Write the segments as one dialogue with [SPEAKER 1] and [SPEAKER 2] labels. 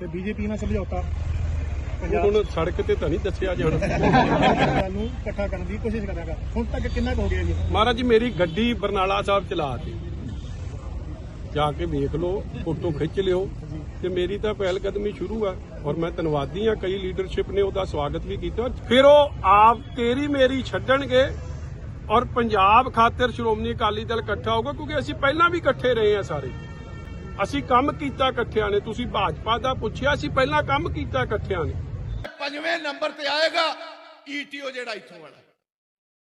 [SPEAKER 1] ਤੇ ਬੀਜੇਪੀ ਨਾਲ ਸਮਝੌਤਾ
[SPEAKER 2] ਹੁਣ ਸੜਕ ਤੇ ਤਾਂ ਨਹੀਂ ਦੱਸਿਆ ਜਾਣਾ
[SPEAKER 1] ਸਰਕਾਰ ਨੂੰ ਇਕੱਠਾ ਕਰਨ ਦੀ ਕੋਸ਼ਿਸ਼ ਕਰਾਂਗਾ। ਹੁਣ ਤੱਕ ਕਿੰਨਾ ਕੁ ਹੋ ਗਿਆ ਜੀ?
[SPEAKER 2] ਮਹਾਰਾਜ ਜੀ ਮੇਰੀ ਗੱਡੀ ਬਰਨਾਲਾ ਸਾਹਿਬ ਚਲਾ ਤੀ ਜਾ ਕੇ ਵੇਖ ਲਓ ਫੋਟੋ ਖਿੱਚ ਲਿਓ। ਤੇ ਮੇਰੀ ਤਾਂ ਪਹਿਲ ਕਦਮੀ ਸ਼ੁਰੂ ਆ ਔਰ ਮੈਂ ਧੰਨਵਾਦੀ ਆ ਕਈ ਲੀਡਰਸ਼ਿਪ ਨੇ ਉਹਦਾ ਸਵਾਗਤ ਵੀ ਕੀਤਾ। ਫਿਰ ਉਹ ਆਪ ਤੇਰੀ ਮੇਰੀ ਛੱਡਣਗੇ ਔਰ ਪੰਜਾਬ ਖਾਤਰ ਸ਼੍ਰੋਮਣੀ ਅਕਾਲੀ ਦਲ ਇਕੱਠਾ ਹੋਊਗਾ ਕਿਉਂਕਿ ਅਸੀਂ ਪਹਿਲਾਂ ਵੀ ਇਕੱਠੇ ਰਹੇ ਆ ਸਾਰੇ। ਅਸੀਂ ਕੰਮ ਕੀਤਾ ਇਕੱਠਿਆਂ ਨੇ ਤੁਸੀਂ ਭਾਜਪਾ ਦਾ ਪੁੱਛਿਆ ਅਸੀਂ ਪਹਿਲਾਂ ਕੰਮ ਕੀਤਾ ਇਕੱਠਿਆਂ ਨੇ।
[SPEAKER 3] ਪੰਜਵੇਂ ਨੰਬਰ ਤੇ ਆਏਗਾ ਈਟੀਓ ਜਿਹੜਾ ਇੱਥੋਂ ਵਾਲਾ।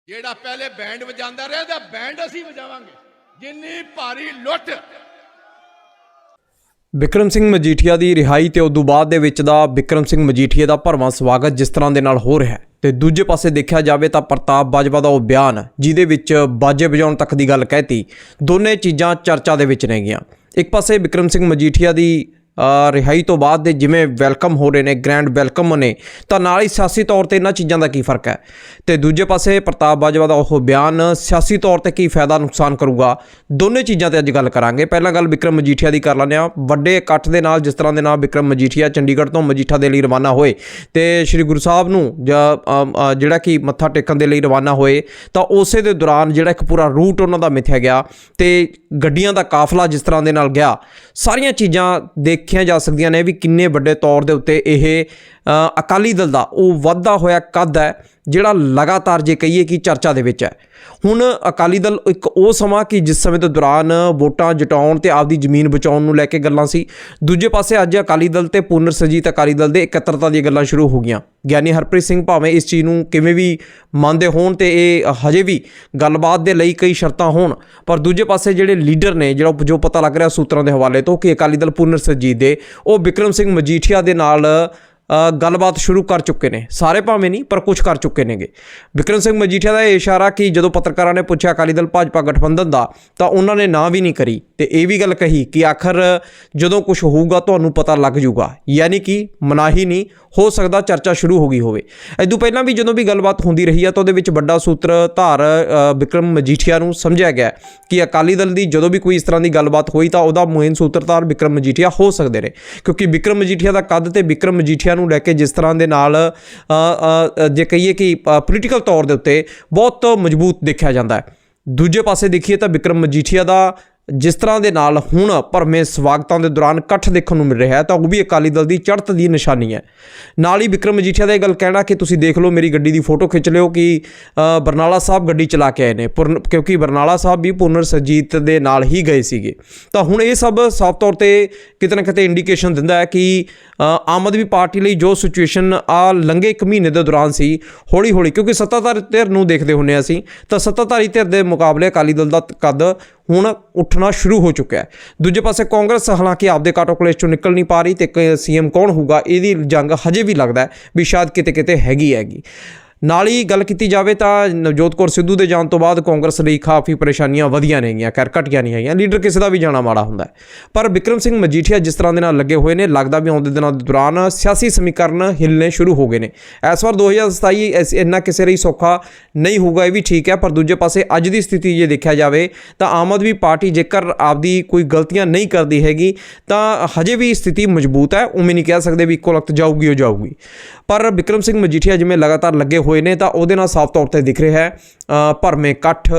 [SPEAKER 3] ਜਿਹੜਾ ਪਹਿਲੇ ਬੈਂਡ ਵਜਾਉਂਦਾ ਰਿਹਾ ਦਾ ਬੈਂਡ ਅਸੀਂ ਵਜਾਵਾਂਗੇ। ਜਿੰਨੀ ਭਾਰੀ ਲੁੱਟ।
[SPEAKER 4] ਵਿਕਰਮ ਸਿੰਘ ਮਜੀਠੀਆ ਦੀ ਰਿਹਾਈ ਤੇ ਉਦੋਂ ਬਾਅਦ ਦੇ ਵਿੱਚ ਦਾ ਵਿਕਰਮ ਸਿੰਘ ਮਜੀਠੀਆ ਦਾ ਭਰਵਾਂ ਸਵਾਗਤ ਜਿਸ ਤਰ੍ਹਾਂ ਦੇ ਨਾਲ ਹੋ ਰਿਹਾ ਹੈ। ਤੇ ਦੂਜੇ ਪਾਸੇ ਦੇਖਿਆ ਜਾਵੇ ਤਾਂ ਪ੍ਰਤਾਪ ਬਾਜਵਾ ਦਾ ਉਹ ਬਿਆਨ ਜਿਹਦੇ ਵਿੱਚ ਬਾਜੇ ਵਜਾਉਣ ਤੱਕ ਦੀ ਗੱਲ ਕਹਿਤੀ ਦੋਨੇ ਚੀਜ਼ਾਂ ਚਰਚਾ ਦੇ ਵਿੱਚ ਨੇਗੀਆਂ ਇੱਕ ਪਾਸੇ ਵਿਕਰਮ ਸਿੰਘ ਮਜੀਠੀਆ ਦੀ ਰਿਹਾਈ ਤੋਂ ਬਾਅਦ ਦੇ ਜਿਵੇਂ ਵੈਲਕਮ ਹੋ ਰਹੇ ਨੇ, ਗ੍ਰੈਂਡ ਵੈਲਕਮ ਨੇ, ਤਾਂ ਨਾਲ ਹੀ ਸਿਆਸੀ ਤੌਰ ਤੇ ਇਹਨਾਂ ਚੀਜ਼ਾਂ ਦਾ ਕੀ ਫ਼ਰਕ ਹੈ? ਤੇ ਦੂਜੇ ਪਾਸੇ ਪ੍ਰਤਾਪ ਬਾਜਵਾ ਦਾ ਉਹ ਬਿਆਨ, ਸਿਆਸੀ ਤੌਰ ਤੇ ਕੀ ਫਾਇਦਾ ਨੁਕਸਾਨ ਕਰੂਗਾ? ਦੋਨੇ ਚੀਜ਼ਾਂ ਤੇ ਅੱਜ ਗੱਲ ਕਰਾਂਗੇ। ਪਹਿਲਾਂ ਗੱਲ ਵਿਕਰਮ ਮਜੀਠੀਆ ਦੀ ਕਰ ਲੈਂਦੇ ਹਾਂ। ਵੱਡੇ ਇਕੱਠ ਦੇ ਨਾਲ ਜਿਸ ਤਰ੍ਹਾਂ ਦੇ ਨਾਲ ਵਿਕਰਮ ਮਜੀਠੀਆ ਚੰਡੀਗੜ੍ਹ ਤੋਂ ਮਜੀਠਾ ਦੇ ਲਈ ਰਵਾਨਾ ਹੋਏ, ਤੇ ਸ੍ਰੀ ਗੁਰੂ ਸਾਹਿਬ ਨੂੰ ਜਿਹੜਾ ਕਿ ਮੱਥਾ ਟੇਕਣ ਦੇ ਲਈ ਰਵਾਨਾ ਹੋਏ, ਤਾਂ ਉਸੇ ਦੇ ਦੌਰਾਨ ਜਿਹੜਾ ਇੱਕ ਪੂਰਾ ਰੂਟ ਉਹਨਾਂ ਦਾ ਮਿਥਿਆ ਗਿਆ, ਤੇ ਗੱਡੀਆਂ ਦਾ ਕਾਫਲਾ ਜਿਸ ਤਰ੍ਹਾਂ ਦੇ ਨਾਲ ਗਿਆ, ਸਾਰੀਆਂ ਚੀਜ਼ਾਂ ਦੇ ਦੇਖੀਆਂ ਜਾ ਸਕਦੀਆਂ ਨੇ ਵੀ ਕਿੰਨੇ ਵੱਡੇ ਤੌਰ ਦੇ ਉੱਤੇ ਇਹ ਅਕਾਲੀ ਦਲ ਦਾ, ਉਹ ਵੱਧਦਾ ਹੋਇਆ ਕੱਦ ਹੈ, ਜਿਹੜਾ ਲਗਾਤਾਰ ਜੇ ਕਹੀਏ ਕਿ ਚਰਚਾ ਦੇ ਵਿੱਚ ਹੈ। ਹੁਣ ਅਕਾਲੀ ਦਲ ਇੱਕ ਉਹ ਸਮਾਂ ਕਿ ਜਿਸ ਸਮੇਂ ਦੇ ਦੌਰਾਨ ਵੋਟਾਂ ਜਟਾਉਣ ਤੇ ਆਪਦੀ ਜ਼ਮੀਨ ਬਚਾਉਣ ਨੂੰ ਲੈ ਕੇ ਗੱਲਾਂ ਸੀ। ਦੂਜੇ ਪਾਸੇ ਅੱਜ ਅਕਾਲੀ ਦਲ ਤੇ ਪੁਨਰ ਸਰਜੀਤ ਅਕਾਲੀ ਦਲ ਦੇ ਇਕੱਤਰਤਾ ਦੀਆਂ ਗੱਲਾਂ ਸ਼ੁਰੂ ਹੋ ਗਈਆਂ। ਗਿਆਨੀ ਹਰਪ੍ਰੀਤ ਸਿੰਘ ਭਾਵੇਂ ਇਸ ਚੀਜ਼ ਨੂੰ ਕਿਵੇਂ ਵੀ ਮੰਨਦੇ ਹੋਣ ਤੇ ਇਹ ਹਜੇ ਵੀ ਗੱਲਬਾਤ ਦੇ ਲਈ ਕਈ ਸ਼ਰਤਾਂ ਹੋਣ, ਪਰ ਦੂਜੇ ਪਾਸੇ ਜਿਹੜੇ ਲੀਡਰ ਨੇ, ਜਿਹੜਾ ਜੋ ਪਤਾ ਲੱਗ ਰਿਹਾ ਸੂਤਰਾਂ ਦੇ ਹਵਾਲੇ ਤੋਂ ਕਿ ਅਕਾਲੀ ਦਲ ਪੁਨਰ ਸਰਜੀਤ ਦੇ, ਉਹ ਵਿਕਰਮ ਸਿੰਘ ਮਜੀਠੀਆ ਦੇ ਨਾਲ ਗੱਲਬਾਤ ਸ਼ੁਰੂ ਕਰ ਚੁੱਕੇ ਨੇ। ਸਾਰੇ ਭਾਵੇਂ ਨਹੀਂ, ਪਰ ਕੁਝ ਕਰ ਚੁੱਕੇ ਨੇਗੇ। ਵਿਕਰਮ ਸਿੰਘ ਮਜੀਠੀਆ ਦਾ ਇਹ ਇਸ਼ਾਰਾ ਕਿ ਜਦੋਂ ਪੱਤਰਕਾਰਾਂ ਨੇ ਪੁੱਛਿਆ ਅਕਾਲੀ ਦਲ ਭਾਜਪਾ ਗਠਬੰਧਨ ਦਾ, ਤਾਂ ਉਹਨਾਂ ਨੇ ਨਾ ਵੀ ਨਹੀਂ ਕਰੀ। ਤੇ ਇਹ ਵੀ ਗੱਲ ਕਹੀ ਕਿ ਆਖਰ ਜਦੋਂ ਕੁਝ ਹੋਊਗਾ, ਤੁਹਾਨੂੰ ਪਤਾ ਲੱਗ ਜਾਊਗਾ ਯਾਨੀ ਕਿ ਮਨਾਹੀ ਨਹੀਂ ਹੋ ਸਕਦਾ ਚਰਚਾ ਸ਼ੁਰੂ ਹੋ ਗਈ ਹੋਵੇ। ਐਦੋਂ ਪਹਿਲਾਂ ਵੀ ਜਦੋਂ ਵੀ ਗੱਲਬਾਤ ਹੁੰਦੀ ਰਹੀ ਆ ਤਾਂ ਉਹਦੇ ਵਿੱਚ ਵੱਡਾ ਸੂਤਰ ਧਾਰ ਅ, ਵਿਕਰਮ ਮਜੀਠੀਆ ਨੂੰ ਸਮਝਿਆ ਗਿਆ ਕਿ ਅਕਾਲੀ ਦਲ ਦੀ ਜਦੋਂ ਵੀ ਕੋਈ ਇਸ ਤਰ੍ਹਾਂ ਦੀ ਗੱਲਬਾਤ ਹੋਈ ਤਾਂ ਉਹਦਾ ਮੁਹਿੰਮ ਸੂਤਰਧਾਰ ਵਿਕਰਮ ਮਜੀਠੀਆ ਹੋ ਸਕਦੇ ਨੇ। ਕਿਉਂਕਿ ਵਿਕਰਮ ਮਜੀਠੀਆ ਦਾ ਕੱਦ ਤੇ ਵਿਕਰਮ ਮਜੀਠੀਆ ਨੂੰ ਲੈ ਕੇ ਜਿਸ ਤਰ੍ਹਾਂ ਦੇ ਨਾਲ ਜੇ ਕਹੀਏ ਕਿ ਪੋਲੀਟੀਕਲ ਤੌਰ ਦੇ ਉੱਤੇ ਬਹੁਤ ਮਜ਼ਬੂਤ ਦੇਖਿਆ ਜਾਂਦਾ ਹੈ। ਦੂਜੇ ਪਾਸੇ ਦੇਖੀਏ ਤਾਂ ਵਿਕਰਮ ਮਜੀਠੀਆ ਦਾ ਜਿਸ ਤਰ੍ਹਾਂ ਦੇ ਨਾਲ ਹੁਣ ਭਰਮੇ ਸਵਾਗਤਾਂ ਦੇ ਦੌਰਾਨ ਇਕੱਠ ਦੇਖਣ ਨੂੰ ਮਿਲ ਰਿਹਾ ਹੈ, ਤਾਂ ਉਹ ਵੀ ਅਕਾਲੀ ਦਲ ਦੀ ਚੜ੍ਹਤ ਦੀ ਨਿਸ਼ਾਨੀ ਹੈ। ਨਾਲ ਹੀ ਵਿਕਰਮ ਮਜੀਠੀਆ ਦਾ ਇਹ ਗੱਲ ਕਹਿਣਾ ਕਿ ਤੁਸੀਂ ਦੇਖ ਲਓ, ਮੇਰੀ ਗੱਡੀ ਦੀ ਫੋਟੋ ਖਿੱਚ ਲਿਓ ਕਿ ਬਰਨਾਲਾ ਸਾਹਿਬ ਗੱਡੀ ਚਲਾ ਕੇ ਆਏ ਨੇ। ਪੁਰਨ- ਕਿਉਂਕਿ ਬਰਨਾਲਾ ਸਾਹਿਬ ਵੀ ਪੁਨਰ ਸਰਜੀਤ ਦੇ ਨਾਲ ਹੀ ਗਏ ਸੀਗੇ। ਤਾਂ ਹੁਣ ਇਹ ਸਭ ਸਾਫ਼ ਤੌਰ ਤੇ ਕਿਤੇ ਨਾ ਕਿਤੇ ਇੰਡੀਕੇਸ਼ਨ ਦਿੰਦਾ ਹੈ ਕਿ ਆਮ ਆਦਮੀ ਪਾਰਟੀ ਲਈ ਜੋ ਸਿਚੁਏਸ਼ਨ ਆ, ਲੰਘੇ ਇੱਕ ਮਹੀਨੇ ਦੇ ਦੌਰਾਨ ਸੀ ਹੌਲੀ ਹੌਲੀ ਕਿਉਂਕਿ ਸੱਤਾਧਾਰੀ ਧਿਰ ਨੂੰ ਦੇਖਦੇ ਹੁੰਨੇ ਅਸੀਂ, ਤਾਂ ਸੱਤਾਧਾਰੀ ਧਿਰ ਦੇ ਮੁਕਾਬਲੇ ਅਕਾਲੀ ਦਲ ਦਾ ਕੱਦ ਹੁਣ ਉੱਠਣਾ ਸ਼ੁਰੂ ਹੋ ਚੁੱਕਿਆ ਹੈ। ਦੂਜੇ ਪਾਸੇ ਕਾਂਗਰਸ ਹਾਲਾਂਕਿ ਆਪਦੇ ਕਾਟੋ ਕਲੇਸ਼ ਚੋਂ ਨਿਕਲ ਨਹੀਂ ਪਾ ਰਹੀ ਤੇ ਸੀਐਮ ਕੌਣ ਹੋਊਗਾ? ਇਹਦੀ ਜੰਗ ਹਜੇ ਵੀ ਲੱਗਦਾ ਵੀ ਸ਼ਾਇਦ ਕਿਤੇ ਕਿਤੇ ਹੈਗੀ ਹੈਗੀ ਨਾਲ ਹੀ ਗੱਲ ਕੀਤੀ ਜਾਵੇ ਤਾਂ ਨਵਜੋਤ ਕੌਰ ਸਿੱਧੂ ਦੇ ਜਾਣ ਤੋਂ ਬਾਅਦ ਕਾਂਗਰਸ ਲਈ ਕਾਫੀ ਪਰੇਸ਼ਾਨੀਆਂ ਵਧੀਆਂ ਨੇਗੀਆਂ ਕਰ ਘਟੀਆਂ ਨਹੀਂ ਹੈਗੀਆਂ, ਲੀਡਰ ਕਿਸੇ ਦਾ ਵੀ ਜਾਣਾ ਮਾੜਾ ਹੁੰਦਾ ਪਰ ਵਿਕਰਮ ਸਿੰਘ ਮਜੀਠੀਆ ਜਿਸ ਤਰ੍ਹਾਂ ਦੇ ਨਾਲ ਲੱਗੇ ਹੋਏ ਨੇ, ਲੱਗਦਾ ਵੀ ਆਉਂਦੇ ਦਿਨਾਂ ਦੇ ਦੌਰਾਨ ਸਿਆਸੀ ਸਮੀਕਰਨ ਹਿੱਲਣੇ ਸ਼ੁਰੂ ਹੋ ਗਏ ਨੇ। ਇਸ ਵਾਰ 2027 ਇਸ- ਇੰਨਾ ਕਿਸੇ ਲਈ ਸੌਖਾ ਨਹੀਂ ਹੋਊਗਾ, ਇਹ ਵੀ ਠੀਕ ਹੈ, ਪਰ ਦੂਜੇ ਪਾਸੇ ਅੱਜ ਦੀ ਸਥਿਤੀ ਜੇ ਦੇਖਿਆ ਜਾਵੇ ਤਾਂ ਆਮ ਆਦਮੀ ਪਾਰਟੀ ਜੇਕਰ ਆਪਦੀ ਕੋਈ ਗਲਤੀਆਂ ਨਹੀਂ ਕਰਦੀ ਹੈਗੀ, ਤਾਂ ਹਜੇ ਵੀ ਸਥਿਤੀ ਮਜ਼ਬੂਤ ਹੈ, ਉਵੇਂ ਨਹੀਂ ਕਹਿ ਸਕਦੇ ਵੀ ਇੱਕੋ ਵਕਤ ਜਾਊਗੀ, ਉਹ ਜਾਊਗੀ। ਪਰ ਵਿਕਰਮ ਸਿੰਘ ਮਜੀਠੀਆ ਜਿਵੇਂ ਲਗਾਤਾਰ ਲੱਗੇ ਹੋਏ ਨੇ ਤਾਂ ਉਹਦੇ ਨਾਲ ਸਾਫ਼ ਤੌਰ ਤੇ ਦਿਖ ਰਿਹਾ ਹੈ। ਭਰਮੇ ਇਕੱਠ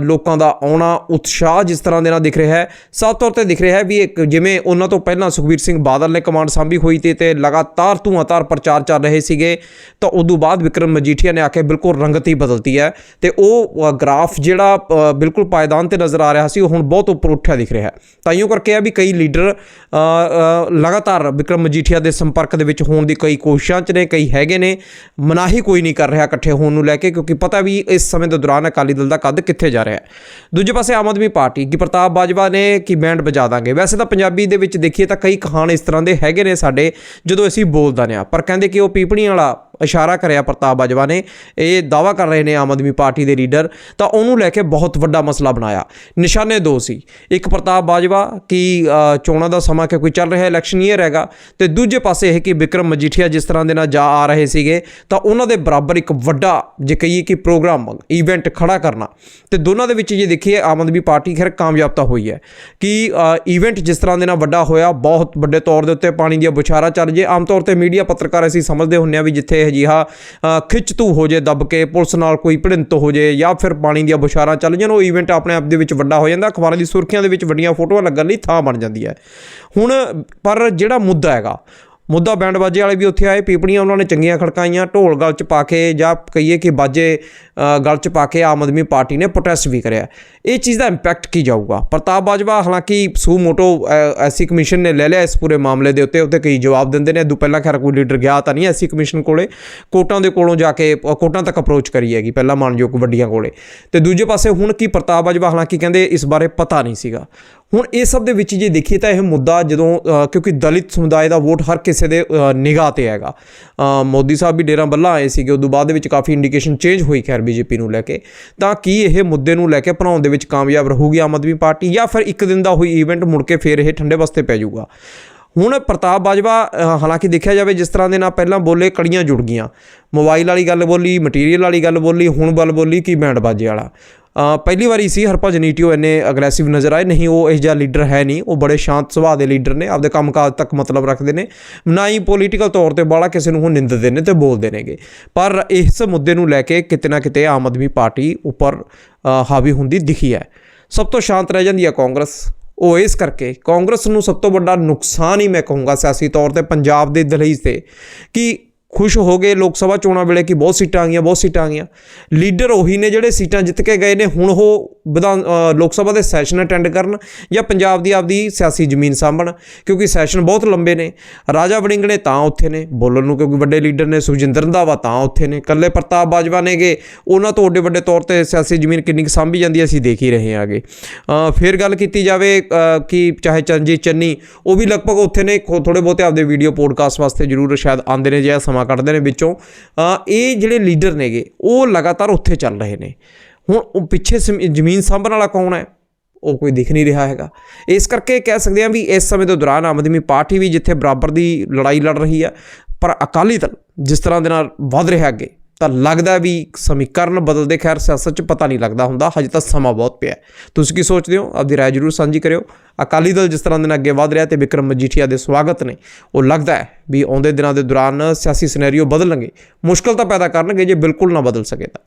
[SPEAKER 4] ਲੋਕਾਂ ਦਾ ਆਉਣਾ ਉਤਸ਼ਾਹ ਜਿਸ ਤਰ੍ਹਾਂ ਦੇ ਨਾਲ ਦਿਖ ਰਿਹਾ ਹੈ। ਸਾਫ਼ ਤੌਰ ਤੇ ਦਿਖ ਰਿਹਾ ਹੈ ਵੀ ਇੱਕ ਜਿਵੇਂ ਉਹਨਾਂ ਤੋਂ ਪਹਿਲਾਂ ਸੁਖਬੀਰ ਸਿੰਘ ਬਾਦਲ ਨੇ ਕਮਾਂਡ ਸਾਂਭੀ ਹੋਈ ਤੇ ਤੇ ਲਗਾਤਾਰ ਧੂਆਂਧਾਰ ਪ੍ਰਚਾਰ ਚੱਲ ਰਹੇ ਸੀਗੇ ਤਾਂ ਉਦੋਂ ਬਾਅਦ ਵਿਕਰਮ ਮਜੀਠੀਆ ਨੇ ਆ ਕੇ ਬਿਲਕੁਲ ਰੰਗਤ ਹੀ ਬਦਲਤੀ ਹੈ। ਤੇ ਉਹ ਅ, ਗ੍ਰਾਫ ਜਿਹੜਾ ਬਿਲਕੁਲ ਪਾਇਦਾਨ ਤੇ ਨਜ਼ਰ ਆ ਰਿਹਾ ਸੀ ਉਹ ਹੁਣ ਬਹੁਤ ਉੱਪਰ ਉੱਠਿਆ ਦਿਖ ਰਿਹਾ ਹੈ। ਤਾਈਓ ਕਰਕੇ ਆ ਵੀ ਕਈ ਲੀਡਰ ਲਗਾਤਾਰ ਵਿਕਰਮ ਮਜੀਠੀਆ ਦੇ ਸੰਪਰਕ ਦੇ ਵਿੱਚ ਹੋਣ ਦੀ ਕਈ ਕੋਸ਼ਿਸ਼ਾਂ 'ਚ ਨੇ ਕਈ ਹੈਗੇ ਨੇ ਮਨਾਹੀ ਕੋਈ ਨਹੀਂ ਕਰ ਰਿਹਾ ਇਕੱਠੇ ਹੋਣ ਨੂੰ ਲੈ ਕੇ ਕਿਉਂਕਿ ਪਤਾ ਵੀ ਇਸ ਸਮੇਂ ਦੇ ਦੌਰਾਨ ਅਕਾਲੀ ਦਲ ਦਾ ਕੱਦ ਕਿੱਥੇ ਜਾ ਰਿਹਾ ਹੈ? ਦੂਜੇ ਪਾਸੇ ਆਮ ਆਦਮੀ ਪਾਰਟੀ ਕਿ ਪ੍ਰਤਾਪ ਬਾਜਵਾ ਨੇ ਕਿ ਬੈਂਡ ਵਜਾ ਦਾਂਗੇ? ਵੈਸੇ ਤਾਂ ਪੰਜਾਬੀ ਦੇ ਵਿੱਚ ਦੇਖੀਏ ਤਾਂ ਕਈ ਕਹਾਣ ਇਸ ਤਰ੍ਹਾਂ ਦੇ ਹੈਗੇ ਨੇ ਸਾਡੇ, ਜਦੋਂ ਅਸੀਂ ਬੋਲਦਾ ਦਿੰਦੇ ਹਾਂ ਪਰ ਕਹਿੰਦੇ ਕਿ ਉਹ ਪੀਪਣੀ ਵਾਲਾ ਇਸ਼ਾਰਾ ਕਰਿਆ ਪ੍ਰਤਾਪ ਬਾਜਵਾ ਨੇ, ਇਹ ਦਾਵਾ ਕਰ ਰਹੇ ਨੇ ਆਮ ਆਦਮੀ ਪਾਰਟੀ ਦੇ ਲੀਡਰ, ਤਾਂ ਉਹਨੂੰ ਲੈ ਕੇ ਬਹੁਤ ਵੱਡਾ ਮਸਲਾ ਬਣਾਇਆ। ਨਿਸ਼ਾਨੇ ਦੋ ਸੀ। ਇੱਕ ਪ੍ਰਤਾਪ ਬਾਜਵਾ ਕਿ ਚੋਣਾਂ ਦਾ ਸਮਾਂ ਕਿ ਕੋਈ ਚੱਲ ਰਿਹਾ ਇਲੈਕਸ਼ਨ ਈਅਰ ਹੈਗਾ ਤੇ ਦੂਜੇ ਪਾਸੇ ਇਹ ਕਿ ਵਿਕਰਮ ਮਜੀਠੀਆ ਜਿਸ ਤਰ੍ਹਾਂ ਦੇ ਨਾਲ ਜਾ ਆ ਰਹੇ ਸੀਗੇ, ਤਾਂ ਉਹਨਾਂ ਦੇ ਬਰਾਬਰ ਇੱਕ ਵੱਡਾ, ਜੇ ਕਹੀਏ ਕਿ ਪ੍ਰੋਗਰਾਮ ਇਵੈਂਟ ਖੜਾ ਕਰਨਾ। ਤੇ ਦੋਨਾਂ ਦੇ ਵਿੱਚ ਜੇ ਦੇਖੀਏ, ਆਮ ਆਦਮੀ ਪਾਰਟੀ ਖੈਰ ਕਾਮਯਾਬ ਤਾਂ ਹੋਈ ਹੈ ਕਿ ਇਵੈਂਟ ਜਿਸ ਤਰ੍ਹਾਂ ਦੇ ਨਾਲ ਵੱਡਾ ਹੋਇਆ, ਬਹੁਤ ਵੱਡੇ ਤੌਰ ਦੇ ਉੱਤੇ ਪਾਣੀ ਦੀਆਂ ਬੁਛਾਰਾਂ ਚੱਲ ਜੇ ਆਮ ਤੌਰ ਤੇ ਮੀਡੀਆ ਪੱਤਰਕਾਰ ਅਸੀਂ ਸਮਝਦੇ ਹੁੰਨੇ ਆ ਵੀ ਜਿੱਥੇ ਅਜਿਹਾ ਖਿੱਚ ਤੂ ਹੋ ਜੇ, ਦੱਬ ਕੇ ਪੁਲਿਸ ਨਾਲ ਕੋਈ ਭਿੜੰਤ ਹੋ ਜੇ ਜਾਂ ਫਿਰ ਪਾਣੀ ਦੀਆਂ ਬੁਛਾਰਾਂ ਚੱਲ ਜਾਣ ਉਹ ਇਵੈਂਟ ਆਪਣੇ ਆਪ ਦੇ ਵਿੱਚ ਵੱਡਾ ਹੋ ਜਾਂਦਾ। ਅਖਬਾਰਾਂ ਦੀ ਸੁਰਖੀਆਂ ਦੇ ਵਿੱਚ ਵੱਡੀਆਂ ਫੋਟੋਆਂ ਲੱਗਣ ਲਈ ਥਾਂ ਬਣ ਜਾਂਦੀ ਹੈ। ਹੁਣ, ਪਰ ਜਿਹੜਾ ਮੁੱਦਾ ਹੈਗਾ ਮੁੱਦਾ ਬੈਂਡ ਬਾਜੇ ਵਾਲੇ ਵੀ ਉੱਥੇ ਆਏ ਪੀਪਣੀਆਂ ਉਹਨਾਂ ਨੇ ਚੰਗੀਆਂ ਖੜਕਾਈਆਂ ਢੋਲ ਗਲ ਚ ਪਾ ਕੇ ਜਾਂ ਕਹੀਏ ਕਿ ਬਾਜੇ ਗਲ ਚ ਪਾ ਕੇ ਆਮ ਆਦਮੀ ਪਾਰਟੀ ਨੇ ਪ੍ਰੋਟੈਸਟ ਵੀ ਕਰਿਆ। ਇਹ ਚੀਜ਼ ਦਾ ਇੰਪੈਕਟ ਕੀ ਜਾਊਗਾ? ਪ੍ਰਤਾਪ ਬਾਜਵਾ ਹਾਲਾਂਕਿ ਸੂ ਮੋਟੋ ਐਸੀ ਕਮਿਸ਼ਨ ਨੇ ਲੈ ਲਿਆ ਇਸ ਪੂਰੇ ਮਾਮਲੇ ਦੇ ਉੱਤੇ ਉੱਤੇ ਕਈ ਜਵਾਬ ਦਿੰਦੇ ਨੇ। ਇਦੋਂ ਪਹਿਲਾਂ ਖੈਰ ਕੋਈ ਲੀਡਰ ਗਿਆ ਤਾਂ ਨਹੀਂ ਐਸੀ ਕਮਿਸ਼ਨ ਕੋਲੇ। ਕੋਟਾਂ ਦੇ ਕੋਲੋਂ ਜਾ ਕੇ ਅ, ਕੋਟਾਂ ਤੱਕ ਅਪਰੋਚ ਕਰੀ ਹੈਗੀ ਪਹਿਲਾਂ ਮਾਨਯੋਗ ਵੱਡੀਆਂ ਕੋਲੇ। ਤੇ ਦੂਜੇ ਪਾਸੇ ਹੁਣ ਕੀ ਪ੍ਰਤਾਪ ਬਾਜਵਾ ਹਾਲਾਂਕਿ ਕਹਿੰਦੇ ਇਸ ਬਾਰੇ ਪਤਾ ਨਹੀਂ ਸੀਗਾ। ਹੁਣ ਇਹ ਸਭ ਦੇ ਵਿੱਚ ਜੇ ਦੇਖੀਏ ਤਾਂ ਇਹ ਮੁੱਦਾ ਜਦੋਂ ਕਿਉਂਕਿ ਦਲਿਤ ਸਮੁਦਾਇ ਦਾ ਵੋਟ ਹਰ ਕਿਸੇ ਦੇ ਨਿਗਾਹ ਤੇ ਹੈਗਾ। ਮੋਦੀ ਸਾਹਿਬ ਵੀ ਡੇਰਾ ਬੱਲਾ ਆਏ ਸੀਗੇ, ਉਦੋਂ ਬਾਅਦ ਦੇ ਵਿੱਚ ਕਾਫੀ ਇੰਡੀਕੇਸ਼ਨ ਚੇਂਜ ਹੋਈ ਖੈਰ ਬੀਜੇਪੀ ਨੂੰ ਲੈ ਕੇ। ਤਾਂ ਕੀ ਇਹ ਮੁੱਦੇ ਨੂੰ ਲੈ ਕੇ ਭਰਾਉਣ ਦੇ ਵਿੱਚ ਕਾਮਯਾਬ ਰਹੂਗੀ ਆਮ ਆਦਮੀ ਪਾਰਟੀ, ਜਾਂ ਫਿਰ ਇੱਕ ਦਿਨ ਦਾ ਹੋਈ ਇਵੈਂਟ ਮੁੜ ਕੇ ਫੇਰ ਇਹ ਠੰਡੇ ਬਸਤੇ ਪੈ ਜਾਊਗਾ? ਹੁਣ ਪ੍ਰਤਾਪ ਬਾਜਵਾ ਹਾਲਾਂਕਿ ਦੇਖਿਆ ਜਾਵੇ ਜਿਸ ਤਰ੍ਹਾਂ ਦੇ ਨਾਲ ਪਹਿਲਾਂ ਬੋਲੇ ਕੜੀਆਂ ਜੁੜ ਗਈਆਂ। ਮੋਬਾਈਲ ਵਾਲੀ ਗੱਲ ਬੋਲੀ ਮਟੀਰੀਅਲ ਵਾਲੀ ਗੱਲ ਬੋਲੀ, ਹੁਣ ਬਲ ਬੋਲੀ, ਕੀ ਬੈਂਡ ਬਾਜੇ ਵਾਲਾ? ਪਹਿਲੀ ਵਾਰੀ ਸੀ ਹਰਭਜਨ ਈਟੀਓ ਇੰਨੇ ਅਗਰੈਸਿਵ ਨਜ਼ਰ ਆਏ। ਨਹੀਂ, ਉਹ ਇਹ ਜਿਹਾ ਲੀਡਰ ਹੈ ਨਹੀਂ। ਉਹ ਬੜੇ ਸ਼ਾਂਤ ਸੁਭਾਅ ਦੇ ਲੀਡਰ ਨੇ। ਆਪਦੇ ਕੰਮਕਾਜ ਤੱਕ ਮਤਲਬ ਰੱਖਦੇ ਨੇ। ਨਾ ਹੀ ਪੋਲੀਟੀਕਲ ਤੌਰ ਤੇ ਬਾਲਾ ਕਿਸੇ ਨੂੰ ਉਹ ਨਿੰਦਦੇ ਨੇ ਤੇ ਬੋਲਦੇ ਨੇਗੇ। ਪਰ ਇਸ ਮੁੱਦੇ ਨੂੰ ਲੈ ਕੇ ਕਿਤੇ ਨਾ ਕਿਤੇ ਆਮ ਆਦਮੀ ਪਾਰਟੀ ਉੱਪਰ ਹਾਵੀ ਹੁੰਦੀ ਦਿਖੀ ਹੈ। ਸਭ ਤੋਂ ਸ਼ਾਂਤ ਰਹਿ ਜਾਂਦੀ ਹੈ ਕਾਂਗਰਸ। ਉਹ ਇਸ ਕਰਕੇ ਕਾਂਗਰਸ ਨੂੰ ਸਭ ਤੋਂ ਵੱਡਾ ਨੁਕਸਾਨ ਹੀ ਮੈਂ ਕਹੂੰਗਾ ਸਿਆਸੀ ਤੌਰ ਤੇ ਪੰਜਾਬ ਦੇ ਦਲੇਜ ਤੇ ਕਿ ਖੁਸ਼ ਹੋ ਗਏ, ਲੋਕ ਸਭਾ ਚੋਣਾਂ ਵੇਲੇ ਕਿ ਬਹੁਤ ਸੀਟਾਂ ਆ ਗਈਆਂ, ਬਹੁਤ ਸੀਟਾਂ ਆ ਗਈਆਂ। ਲੀਡਰ ਉਹੀ ਨੇ ਜਿਹੜੇ ਸੀਟਾਂ ਜਿੱਤ ਕੇ ਗਏ ਨੇ, ਹੁਣ ਉਹ ਵਿਧਾਨ ਲੋਕ ਸਭਾ ਦੇ ਸੈਸ਼ਨ ਅਟੈਂਡ ਕਰਨ ਜਾਂ ਪੰਜਾਬ ਦੀ ਆਪਦੀ ਸਿਆਸੀ ਜ਼ਮੀਨ ਸਾਂਭਣ, ਕਿਉਂਕਿ ਸੈਸ਼ਨ ਬਹੁਤ ਲੰਬੇ ਨੇ। ਰਾਜਾ ਵੜਿੰਗ ਨੇ ਤਾਂ ਉੱਥੇ ਨੇ, ਬੋਲਣ ਨੂੰ ਕਿਉਂਕਿ ਵੱਡੇ ਲੀਡਰ ਨੇ, ਸੁਖਜਿੰਦਰ ਰੰਧਾਵਾ ਤਾਂ ਉੱਥੇ ਨੇ ਕੱਲੇ ਪ੍ਰਤਾਪ ਬਾਜਵਾ ਨੇਗੇ, ਉਹਨਾਂ ਤੋਂ ਓਡੇ ਵੱਡੇ ਤੌਰ ਤੇ ਸਿਆਸੀ ਜ਼ਮੀਨ ਕਿੰਨੀ ਕੁ ਸਾਂਭੀ ਜਾਂਦੀ ਹੈ, ਅਸੀਂ ਦੇਖ ਹੀ ਰਹੇ ਹਾਂਗੇ। ਫਿਰ ਗੱਲ ਕੀਤੀ ਜਾਵੇ ਕਿ ਚਾਹੇ ਚੰਜੀ ਚੰਨੀ, ਉਹ ਵੀ ਲਗਭਗ ਉੱਥੇ ਨੇ ਥੋੜੇ ਬਹੁਤੇ ਆਪਦੇ ਵੀਡੀਓ ਪੋਡਕਾਸਟ ਵਾਸਤੇ ਜ਼ਰੂਰ ਸ਼ਾਇਦ ਆਉਂਦੇ ਨੇ ਜਿਹਾ ਸਮਾਂ ਕੱਢਦੇ ਨੇ ਵਿੱਚੋਂ ਇਹ ਜਿਹੜੇ ਲੀਡਰ ਨੇਗੇ, ਉਹ ਲਗਾਤਾਰ ਉੱਥੇ ਚੱਲ ਰਹੇ ਨੇ। ਹੁਣ ਉਹ ਪਿੱਛੇ ਸਮ- ਜ਼ਮੀਨ ਸਾਂਭਣ ਵਾਲਾ ਕੌਣ ਹੈ? ਉਹ ਕੋਈ ਦਿਖ ਨਹੀਂ ਰਿਹਾ ਹੈਗਾ। ਇਸ ਕਰਕੇ ਕਹਿ ਸਕਦੇ ਹਾਂ ਵੀ ਇਸ ਸਮੇਂ ਦੇ ਦੌਰਾਨ ਆਮ ਆਦਮੀ ਪਾਰਟੀ ਵੀ ਜਿੱਥੇ ਬਰਾਬਰ ਦੀ ਲੜਾਈ ਲੜ ਰਹੀ ਆ ਪਰ ਅਕਾਲੀ ਦਲ ਜਿਸ ਤਰ੍ਹਾਂ ਦੇ ਨਾਲ ਵੱਧ ਰਿਹਾ ਅੱਗੇ ਤਾਂ ਲੱਗਦਾ ਵੀ ਸਮੀਕਰਨ ਬਦਲਦੇ ਖੈਰ ਸਿਆਸਤ 'ਚ ਪਤਾ ਨਹੀਂ ਲੱਗਦਾ ਹੁੰਦਾ, ਹਜੇ ਤਾਂ ਸਮਾਂ ਬਹੁਤ ਪਿਆ ਤੁਸੀਂ ਕੀ ਸੋਚਦੇ ਹੋ? ਆਪਦੀ ਰਾਏ ਜ਼ਰੂਰ ਸਾਂਝੀ ਕਰਿਓ। ਅਕਾਲੀ ਦਲ ਜਿਸ ਤਰ੍ਹਾਂ ਦੇ ਨਾਲ ਅੱਗੇ ਵਧ ਰਿਹਾ ਤੇ ਵਿਕਰਮ ਮਜੀਠੀਆ ਦੇ ਸਵਾਗਤ ਨੇ, ਉਹ ਲੱਗਦਾ ਹੈ ਵੀ ਆਉਂਦੇ ਦਿਨਾਂ ਦੇ ਦੌਰਾਨ ਸਿਆਸੀ ਸਿਨੈਰੀਓ ਬਦਲਣਗੇ। ਮੁਸ਼ਕਲ ਤਾਂ ਪੈਦਾ ਕਰਨਗੇ ਜੇ ਬਿਲਕੁਲ ਨਾ ਬਦਲ ਸਕੇ ਤਾਂ।